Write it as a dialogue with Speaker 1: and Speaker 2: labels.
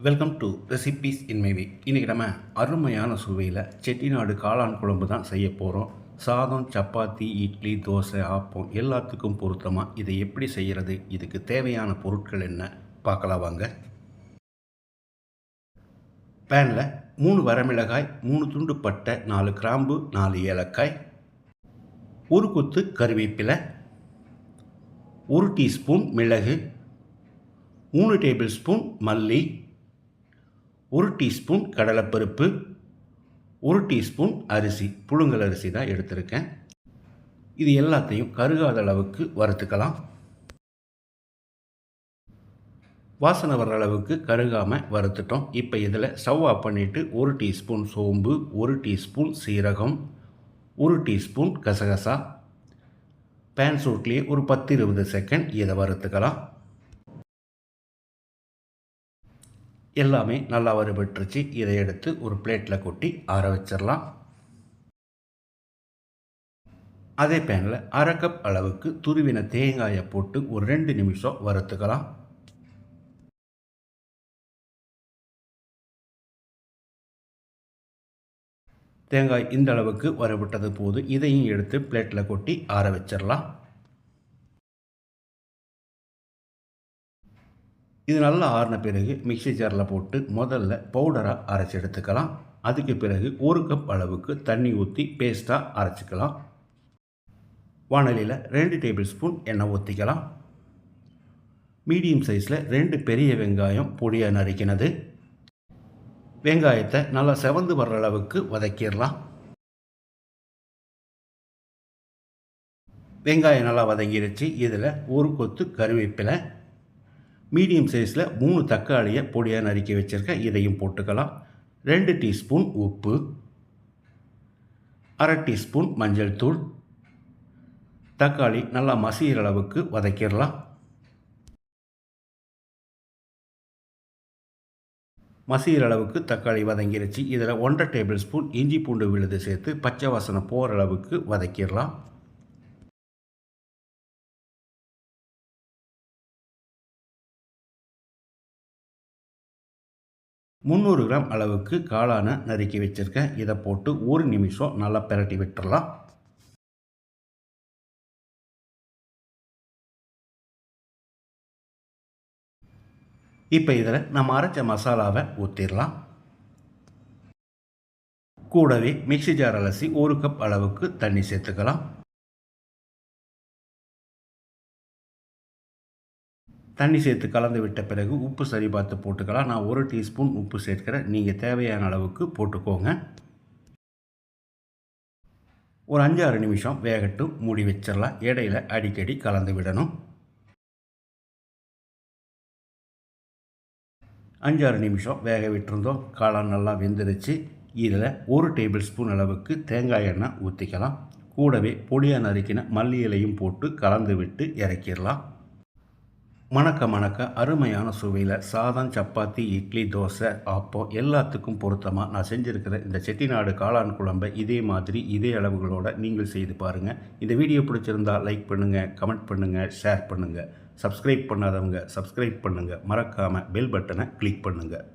Speaker 1: Welcome to recipes in my week இன்றைக்கி நம்ம அருமையான சுவையில் செட்டிநாடு காளான் குழம்பு தான் செய்ய போகிறோம் சாதம் சப்பாத்தி இட்லி தோசை ஆப்பம் எல்லாத்துக்கும் பொருத்தமாக இதை எப்படி செய்கிறது இதுக்கு தேவையான பொருட்கள் என்ன பார்க்கலாம் வாங்க. பேனில் மூணு வரமிளகாய் மூணு துண்டு பட்டை நாலு கிராம்பு நாலு ஏலக்காய் ஒரு கொத்து கருவேப்பிலை ஒரு டீஸ்பூன் மிளகு மூணு டேபிள் ஸ்பூன் மல்லி ஒரு டீஸ்பூன் கடலைப்பருப்பு ஒரு டீஸ்பூன் அரிசி புழுங்கல் அரிசி தான் எடுத்திருக்கேன். இது எல்லாத்தையும் கருகாத அளவுக்கு வறுத்துக்கலாம். வாசனை வர்ற அளவுக்கு கருகாமல் வறுத்துட்டோம். இப்போ இதில் ஸ்டவ் ஆஃப் பண்ணிவிட்டு ஒரு டீஸ்பூன் சோம்பு ஒரு டீஸ்பூன் சீரகம் ஒரு டீஸ்பூன் கசகசா. பேன் சூட்லேயே ஒரு பத்து இருபது செகண்ட் இதை வறுத்துக்கலாம். எல்லாமே நல்லா வறுபட்டுருச்சு. இதை எடுத்து ஒரு பிளேட்டில் கொட்டி ஆற வச்சிடலாம். அதே பேனில் அரை கப் அளவுக்கு துருவின தேங்காயை போட்டு ஒரு ரெண்டு நிமிஷம் வறுத்துக்கலாம். தேங்காய் இந்த அளவுக்கு வறுபட்டது போது இதையும் எடுத்து பிளேட்டில் கொட்டி ஆற வச்சிடலாம். இது நல்லா ஆறின பிறகு மிக்சி ஜாரில் போட்டு முதல்ல பவுடராக அரைச்சி எடுத்துக்கலாம். அதுக்கு பிறகு ஒரு கப் அளவுக்கு தண்ணி ஊற்றி பேஸ்ட்டாக அரைச்சிக்கலாம். வானலியில் ரெண்டு டேபிள் ஸ்பூன் எண்ணெய் ஊற்றிக்கலாம் மீடியம் சைஸில் ரெண்டு பெரிய வெங்காயம் பொடியாக நறுக்கினது. வெங்காயத்தை நல்லா செவந்து வர்ற அளவுக்கு வதக்கிடலாம். வெங்காயம் நல்லா வதங்கிருச்சு. இதில் ஒரு கொத்து கருவேப்பிலை மீடியம் சைஸில் மூணு தக்காளியை பொடியாக நறுக்கி வச்சுருக்கேன். இதையும் போட்டுக்கலாம். ரெண்டு டீஸ்பூன் உப்பு. அரை டீஸ்பூன் மஞ்சள் தூள். தக்காளி நல்லா மசிகிற அளவுக்கு வதக்கிடலாம். மசிகிற அளவுக்கு தக்காளி வதங்கிருச்சு. இதில் ஒன்றரை டேபிள் ஸ்பூன் இஞ்சி பூண்டு விழுது சேர்த்து பச்சை வாசனை போகிற அளவுக்கு வதக்கிடலாம். முந்நூறு கிராம் அளவுக்கு காளானை நறுக்கி வச்சுருக்கேன். இதை போட்டு ஒரு நிமிஷம் நல்லா பிரட்டி விட்டுடலாம் இப்போ இதில் நம்ம அரைச்ச மசாலாவை ஊற்றிடலாம் கூடவே மிக்சி ஜார் அலசி ஒரு கப் அளவுக்கு தண்ணி சேர்த்துக்கலாம். தண்ணி சேர்த்து கலந்து விட்ட பிறகு உப்பு சரி பார்த்து போட்டுக்கலாம். நான் ஒரு டீஸ்பூன் உப்பு சேர்க்கிறேன். நீங்கள் தேவையான அளவுக்கு போட்டுக்கோங்க. ஒரு அஞ்சாறு நிமிஷம் வேகட்டும் மூடி வச்சிடலாம். இடையில அடிக்கடி கலந்து விடணும். அஞ்சாறு நிமிஷம் வேக விட்டுருந்தோம். காளான் நல்லா வெந்துருச்சு. இதில் ஒரு டேபிள் ஸ்பூன் அளவுக்கு தேங்காய் எண்ணெய் ஊற்றிக்கலாம் கூடவே பொடியாக நறுக்கின மல்லி இலையும் போட்டு கலந்து விட்டு இறக்கிடலாம். மணக்க மணக்க அருமையான சுவையில் சாதம் சப்பாத்தி இட்லி தோசை ஆப்பம் எல்லாத்துக்கும் பொருத்தமாக நான் செஞ்சுருக்கிற இந்த செட்டிநாடு காளான் குழம்பை இதே மாதிரி இதே அளவுகளோடு நீங்கள் செய்து பாருங்கள் இந்த வீடியோ பிடிச்சிருந்தால் லைக் பண்ணுங்கள் கமெண்ட் பண்ணுங்கள் ஷேர் பண்ணுங்கள் சப்ஸ்கிரைப் பண்ணாதவங்க சப்ஸ்கிரைப் பண்ணுங்கள் மறக்காமல் பெல் பட்டனை கிளிக் பண்ணுங்கள்